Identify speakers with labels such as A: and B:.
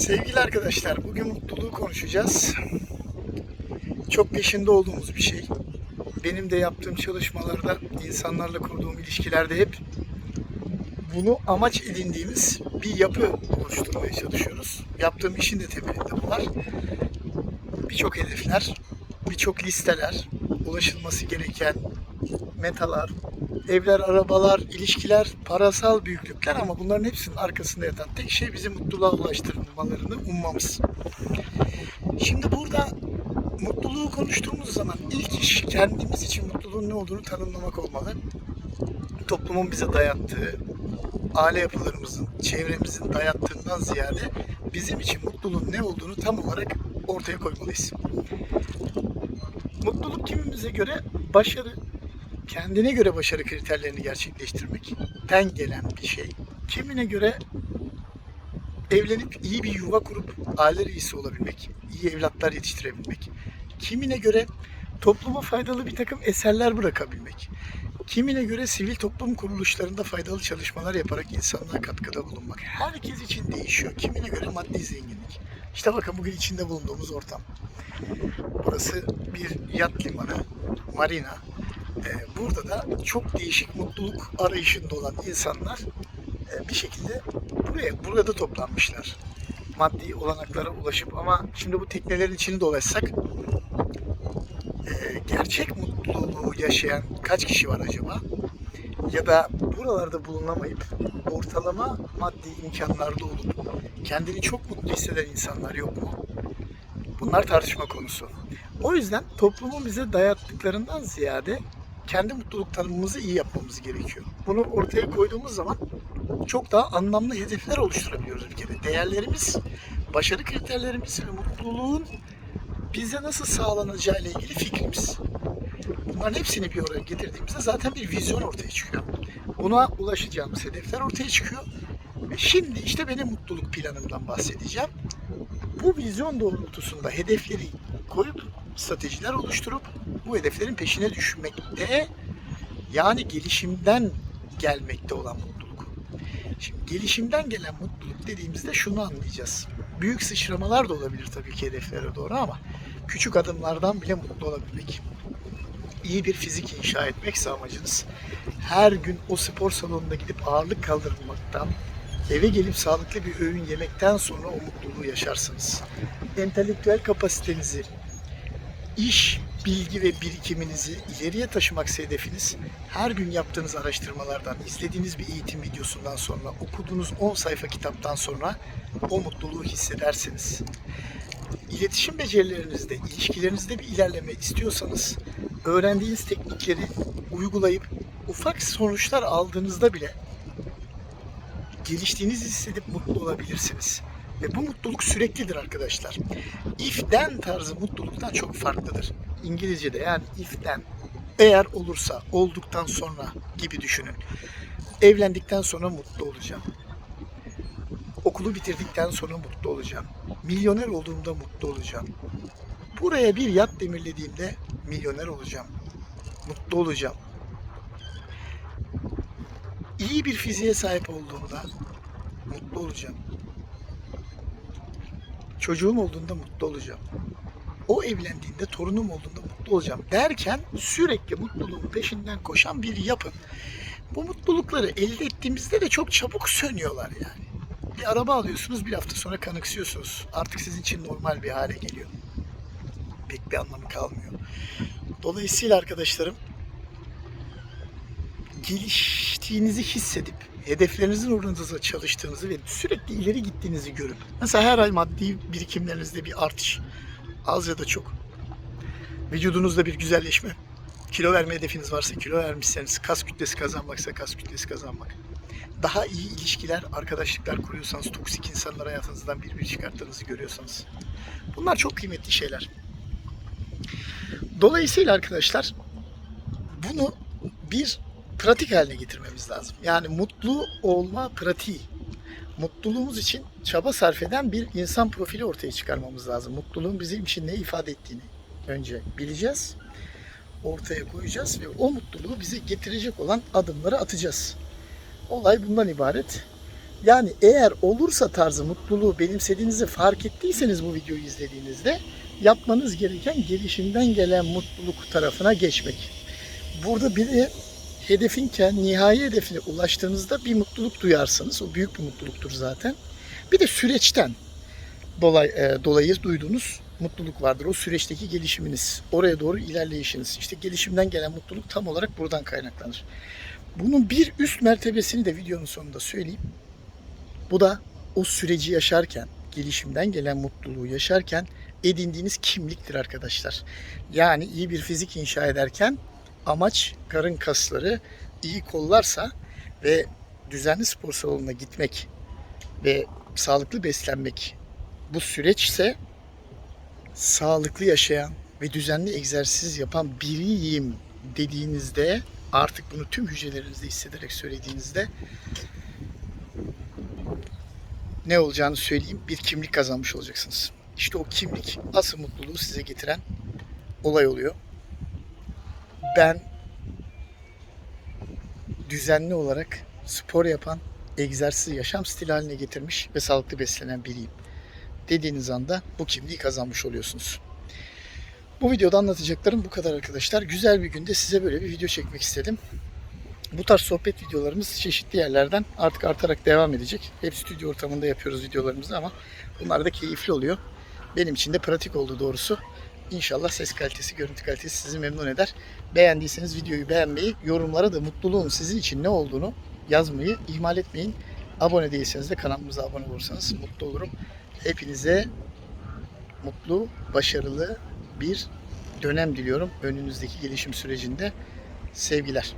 A: Sevgili arkadaşlar, bugün mutluluğu konuşacağız. Çok peşinde olduğumuz bir şey. Benim de yaptığım çalışmalarda, insanlarla kurduğum ilişkilerde hep bunu amaç edindiğimiz bir yapı oluşturmaya çalışıyoruz. Yaptığım işin de temelinde bu var. Birçok hedefler, birçok listeler, ulaşılması gereken metalar, evler, arabalar, ilişkiler, parasal büyüklükler ama bunların hepsinin arkasında yatan tek şey bizi mutluluğa ulaştırmalarını ummamız. Şimdi burada mutluluğu konuştuğumuz zaman ilk iş kendimiz için mutluluğun ne olduğunu tanımlamak olmalı. Toplumun bize dayattığı, aile yapılarımızın, çevremizin dayattığından ziyade bizim için mutluluğun ne olduğunu tam olarak ortaya koymalıyız. Mutluluk kimimize göre başarı, kendine göre başarı kriterlerini gerçekleştirmekten gelen bir şey. Kimine göre evlenip iyi bir yuva kurup aile reisi olabilmek, iyi evlatlar yetiştirebilmek. Kimine göre topluma faydalı bir takım eserler bırakabilmek. Kimine göre sivil toplum kuruluşlarında faydalı çalışmalar yaparak insanlığa katkıda bulunmak. Herkes için değişiyor. Kimine göre maddi zenginlik. İşte bakın bugün içinde bulunduğumuz ortam. Burası bir yat limanı, marina. Ee, burada da çok değişik mutluluk arayışında olan insanlar e, bir şekilde buraya burada toplanmışlar. Maddi olanaklara ulaşıp ama şimdi bu teknelerin içini dolaşsak e, gerçek mutluluğu yaşayan kaç kişi var acaba? Ya da buralarda bulunamayıp ortalama maddi imkanlarda olup kendini çok mutlu hisseden insanlar yok mu? Bunlar tartışma konusu. O yüzden toplumun bize dayattıklarından ziyade kendi mutluluk tanımımızı iyi yapmamız gerekiyor. Bunu ortaya koyduğumuz zaman çok daha anlamlı hedefler oluşturabiliyoruz bir kere. Değerlerimiz, başarı kriterlerimiz ve mutluluğun bize nasıl sağlanacağı ile ilgili fikrimiz. Bunların hepsini bir araya getirdiğimizde zaten bir vizyon ortaya çıkıyor. Buna ulaşacağımız hedefler ortaya çıkıyor. Ve şimdi işte benim mutluluk planımdan bahsedeceğim. Bu vizyon doğrultusunda hedefleri koyup stratejiler oluşturup bu hedeflerin peşine düşmekte yani gelişimden gelmekte olan mutluluk. Şimdi gelişimden gelen mutluluk dediğimizde şunu anlayacağız. Büyük sıçramalar da olabilir tabii ki hedeflere doğru ama küçük adımlardan bile mutlu olabilmek. İyi bir fizik inşa etmekse amacınız her gün o spor salonuna gidip ağırlık kaldırmaktan eve gelip sağlıklı bir öğün yemekten sonra o mutluluğu yaşarsınız. Entelektüel kapasitenizi, iş, bilgi ve birikiminizi ileriye taşımak hedefiniz her gün yaptığınız araştırmalardan, izlediğiniz bir eğitim videosundan sonra, okuduğunuz 10 sayfa kitaptan sonra o mutluluğu hissedersiniz. İletişim becerilerinizde, ilişkilerinizde bir ilerleme istiyorsanız öğrendiğiniz teknikleri uygulayıp ufak sonuçlar aldığınızda bile geliştiğinizi hissedip mutlu olabilirsiniz. Ve bu mutluluk süreklidir arkadaşlar. If'ten tarzı mutluluktan çok farklıdır. İngilizce'de yani if'ten eğer olursa olduktan sonra gibi düşünün. Evlendikten sonra mutlu olacağım. Okulu bitirdikten sonra mutlu olacağım. Milyoner olduğumda mutlu olacağım. Buraya bir yat demirlediğimde milyoner olacağım. Mutlu olacağım. İyi bir fiziğe sahip olduğumda mutlu olacağım. Çocuğum olduğunda mutlu olacağım. O evlendiğinde torunum olduğunda mutlu olacağım derken sürekli mutluluğun peşinden koşan bir yapı. Bu mutlulukları elde ettiğimizde de çok çabuk sönüyorlar yani. Bir araba alıyorsunuz bir hafta sonra kanıksıyorsunuz. Artık sizin için normal bir hale geliyor. Pek bir anlamı kalmıyor. Dolayısıyla arkadaşlarım geliştiğinizi hissedip hedeflerinizin uğruna çalıştığınızı ve sürekli ileri gittiğinizi görüp mesela her ay maddi birikimlerinizde bir artış az ya da çok vücudunuzda bir güzelleşme kilo verme hedefiniz varsa kilo vermişseniz kas kütlesi kazanmaksa kas kütlesi kazanmak daha iyi ilişkiler, arkadaşlıklar kuruyorsanız, toksik insanlar hayatınızdan bir bir çıkarttığınızı görüyorsanız. Bunlar çok kıymetli şeyler. Dolayısıyla arkadaşlar bunu bir pratik haline getirmemiz lazım. Yani mutlu olma pratiği. Mutluluğumuz için çaba sarf eden bir insan profili ortaya çıkarmamız lazım. Mutluluğun bizim için ne ifade ettiğini önce bileceğiz, ortaya koyacağız ve o mutluluğu bize getirecek olan adımları atacağız. Olay bundan ibaret. Yani eğer olursa tarzı mutluluğu benimsediğinizi fark ettiyseniz bu videoyu izlediğinizde yapmanız gereken gelişimden gelen mutluluk tarafına geçmek. Burada bir de hedefinken nihai hedefine ulaştığınızda bir mutluluk duyarsınız. O büyük bir mutluluktur zaten. Bir de süreçten dolay, e, dolayı duyduğunuz mutluluk vardır. O süreçteki gelişiminiz, oraya doğru ilerleyişiniz. İşte gelişimden gelen mutluluk tam olarak buradan kaynaklanır. Bunun bir üst mertebesini de videonun sonunda söyleyeyim. Bu da o süreci yaşarken, gelişimden gelen mutluluğu yaşarken edindiğiniz kimliktir arkadaşlar. Yani iyi bir fizik inşa ederken amaç karın kasları iyi kollarsa ve düzenli spor salonuna gitmek ve sağlıklı beslenmek bu süreçse sağlıklı yaşayan ve düzenli egzersiz yapan biriyim dediğinizde artık bunu tüm hücrelerinizde hissederek söylediğinizde ne olacağını söyleyeyim. Bir kimlik kazanmış olacaksınız. İşte o kimlik asıl mutluluğu size getiren olay oluyor. Ben düzenli olarak spor yapan, egzersiz yaşam stili haline getirmiş ve sağlıklı beslenen biriyim. Dediğiniz anda bu kimliği kazanmış oluyorsunuz. Bu videoda anlatacaklarım bu kadar arkadaşlar. Güzel bir günde size böyle bir video çekmek istedim. Bu tarz sohbet videolarımız çeşitli yerlerden artık artarak devam edecek. Hep stüdyo ortamında yapıyoruz videolarımızı ama bunlar da keyifli oluyor. Benim için de pratik oldu doğrusu. İnşallah ses kalitesi, görüntü kalitesi sizi memnun eder. Beğendiyseniz videoyu beğenmeyi, yorumlara da mutluluğun sizin için ne olduğunu yazmayı ihmal etmeyin. Abone değilseniz de kanalımıza abone olursanız mutlu olurum. Hepinize mutlu, başarılı bir dönem diliyorum önünüzdeki gelişim sürecinde. Sevgiler.